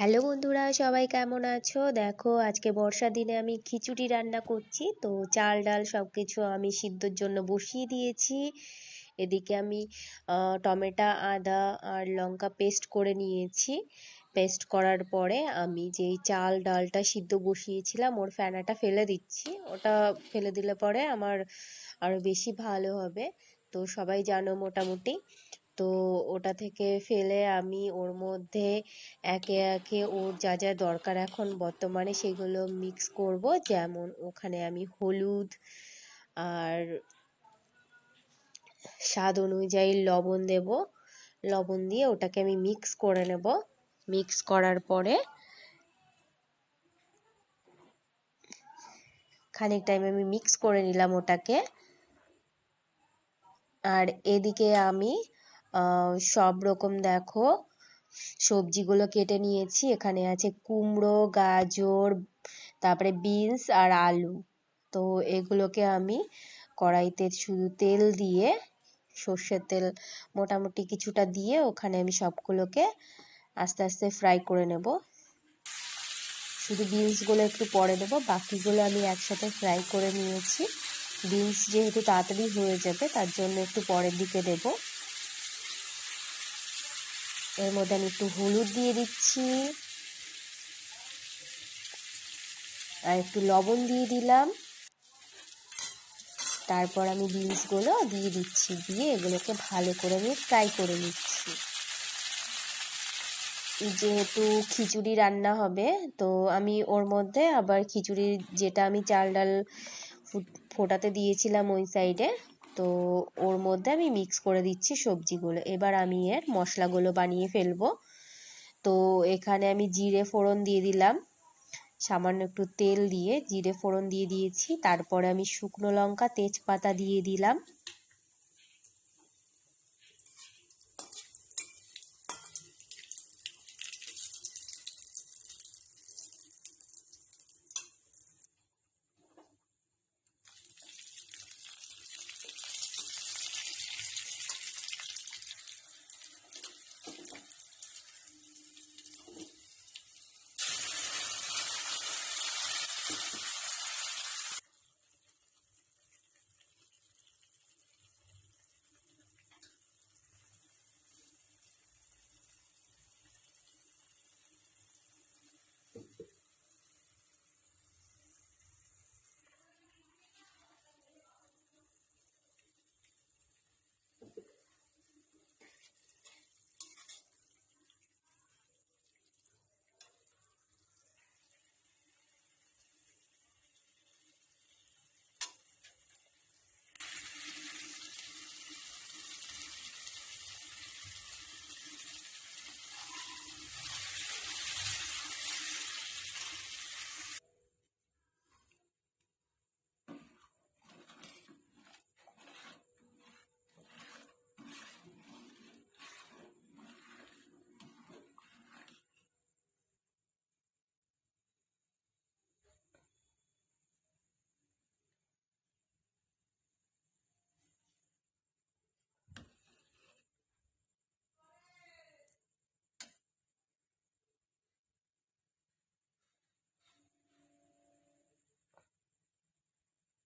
Hello বন্ধুরা, সবাই কেমন আছো? দেখো, আজকে বর্ষার দিনে আমি খিচুড়ি রান্না করছি। তো চাল, ডাল সব কিছু আমি সিদ্ধর জন্য বসিয়ে দিয়েছি। এদিকে আমি টমেটো, আদা আর লঙ্কা পেস্ট করে নিয়েছি। পেস্ট করার পরে আমি যেই চাল, ডালটা সিদ্ধ বসিয়েছিলাম, ওর ফেনাটা ফেলে দিচ্ছি। ওটা ফেলে দিলে পরে আমার আরও বেশি ভালো হবে। তো সবাই জানো মোটামুটি। তো ওটা থেকে ফেলে আমি ওর মধ্যে একে একে ওর যা যা দরকার এখন বর্তমানে সেগুলো মিক্স করব। যেমন ওখানে আমি হলুদ আর স্বাদ অনুযায়ী লবণ দেব। লবণ দিয়ে ওটাকে আমি মিক্স করে নেব। মিক্স করার পরে খানিক টাইম আমি মিক্স করে নিলাম ওটাকে। আর এদিকে আমি সব রকম দেখো। সবজিগুলো কেটে নিয়েছি। এখানে আছে কুমড়ো, গাজর, তারপরে বিনস আর আলু। তো এগুলোকে আমি কড়াইতে শুধু তেল দিয়ে, সর্ষের তেল মোটামুটি কিছুটা দিয়ে ওখানে আমি সবগুলোকে আস্তে আস্তে ফ্রাই করে নেব। শুধু বিনসগুলো একটু পরে দেবো। বাকিগুলো আমি একসাথে ফ্রাই করে নিয়েছি। বিনস যেহেতু তাড়াতাড়ি হয়ে যাবে, তার জন্য একটু পরের দিকে দেব। এর মধ্যে আমি একটু হলুদ দিয়ে দিচ্ছি। আর একটু লবণ দিয়ে দিলাম। তারপর আমি বিনসগুলো দিয়ে দিচ্ছি, দিয়ে এগুলোকে ভালো করে আমি ফ্রাই করে নিচ্ছি। যেহেতু খিচুড়ি রান্না হবে, তো আমি ওর মধ্যে আবার খিচুড়ির যেটা আমি চাল ডাল ফোটাতে দিয়েছিলাম ওই সাইডে তো ওর মধ্যে আমি মিক্স করে দিচ্ছি সবজিগুলো। এবার আমি এর মশলাগুলো বানিয়ে ফেলব। তো এখানে আমি জিরে ফোড়ন দিয়ে দিলাম। সামান্য একটু তেল দিয়ে জিরে ফোড়ন দিয়ে দিয়েছি। তারপরে আমি শুকনো লঙ্কা, তেজপাতা দিয়ে দিলাম।